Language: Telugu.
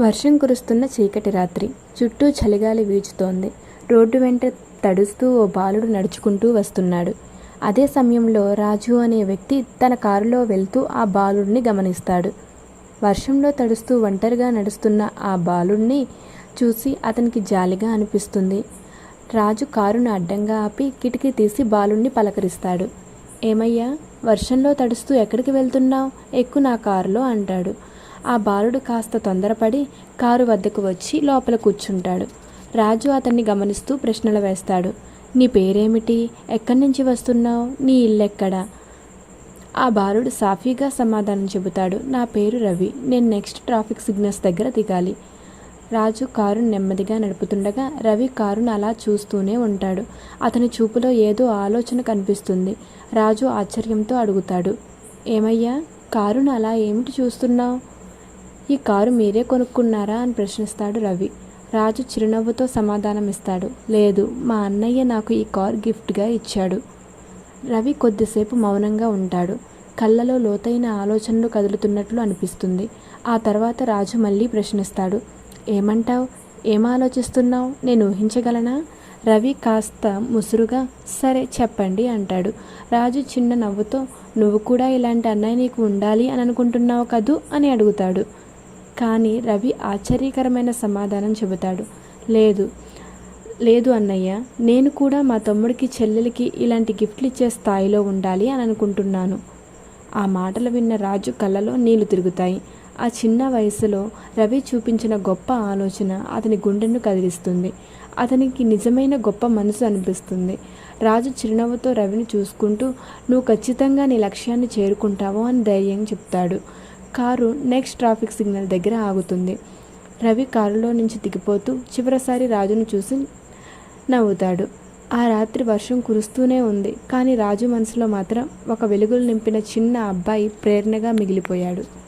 వర్షం కురుస్తున్న చీకటి రాత్రి. చుట్టూ చలిగాలి వీచుతోంది రోడ్డు వెంట తడుస్తూ ఓ బాలుడు నడుచుకుంటూ వస్తున్నాడు. అదే సమయంలో రాజు అనే వ్యక్తి తన కారులో వెళ్తూ ఆ బాలుడిని గమనిస్తాడు. వర్షంలో తడుస్తూ ఒంటరిగా నడుస్తున్న ఆ బాలుడిని చూసి అతనికి జాలిగా అనిపిస్తుంది. రాజు కారును అడ్డంగా ఆపి కిటికీ తీసి బాలుణ్ణి పలకరిస్తాడు. ఏమయ్యా వర్షంలో తడుస్తూ ఎక్కడికి వెళ్తున్నావు? ఎక్కు నా కారులో అంటాడు. ఆ బాలుడు కాస్త తొందరపడి కారు వద్దకు వచ్చి లోపల కూర్చుంటాడు. రాజు అతన్ని గమనిస్తూ ప్రశ్నలు వేస్తాడు. నీ పేరేమిటి? ఎక్కడి నుంచి వస్తున్నావు? నీ ఇల్లెక్కడా? ఆ బాలుడు సాఫీగా సమాధానం చెబుతాడు. నా పేరు రవి. నేను నెక్స్ట్ ట్రాఫిక్ సిగ్నల్స్ దగ్గర దిగాలి. రాజు కారును నెమ్మదిగా నడుపుతుండగా రవి కారును అలా చూస్తూనే ఉంటాడు. అతని చూపులో ఏదో ఆలోచన కనిపిస్తుంది. రాజు ఆశ్చర్యంతో అడుగుతాడు. ఏమయ్యా? కారును అలా ఏమిటి చూస్తున్నావు? ఈ కారు మీరే కొనుక్కున్నారా? అని ప్రశ్నిస్తాడు రవి. రాజు చిరునవ్వుతో సమాధానం ఇస్తాడు లేదు మా అన్నయ్య నాకు ఈ కార్ గిఫ్ట్గా ఇచ్చాడు. రవి కొద్దిసేపు మౌనంగా ఉంటాడు. కళ్ళలో లోతైన ఆలోచనలు కదులుతున్నట్లు అనిపిస్తుంది. ఆ తర్వాత రాజు మళ్ళీ ప్రశ్నిస్తాడు. ఏమంటావు? ఏం ఆలోచిస్తున్నావు? నేను ఊహించగలనా? రవి కాస్త ముసురుగా సరే చెప్పండి అంటాడు. రాజు చిన్న నవ్వుతో నువ్వు కూడా ఇలాంటి అన్నయ్య నీకు ఉండాలి అని అనుకుంటున్నావు కదూ? అని అడుగుతాడు. కానీ రవి ఆశ్చర్యకరమైన సమాధానం చెబుతాడు. లేదు లేదు అన్నయ్య నేను కూడా మా తమ్ముడికి చెల్లెలకి ఇలాంటి గిఫ్ట్లు ఇచ్చే స్థాయిలో ఉండాలి అని అనుకుంటున్నాను. ఆ మాటలు విన్న రాజు కళ్ళలో నీళ్ళు తిరుగుతాయి. ఆ చిన్న వయసులో రవి చూపించిన గొప్ప ఆలోచన అతని గుండెను కదిలిస్తుంది. అతనికి నిజమైన గొప్ప మనసు అనిపిస్తుంది. రాజు చిరునవ్వుతో రవిని చూసుకుంటూ నువ్వు ఖచ్చితంగా నీ లక్ష్యాన్ని చేరుకుంటావు అని ధైర్యం చెప్తాడు. కారు నెక్స్ట్ ట్రాఫిక్ సిగ్నల్ దగ్గర ఆగుతుంది. రవి కారులో నుంచి దిగిపోతూ చివరిసారి రాజును చూసి నవ్వుతాడు. ఆ రాత్రి వర్షం కురుస్తూనే ఉంది కానీ రాజు మనసులో మాత్రం ఒక వెలుగులు నింపిన చిన్న అబ్బాయి ప్రేరణగా మిగిలిపోయాడు.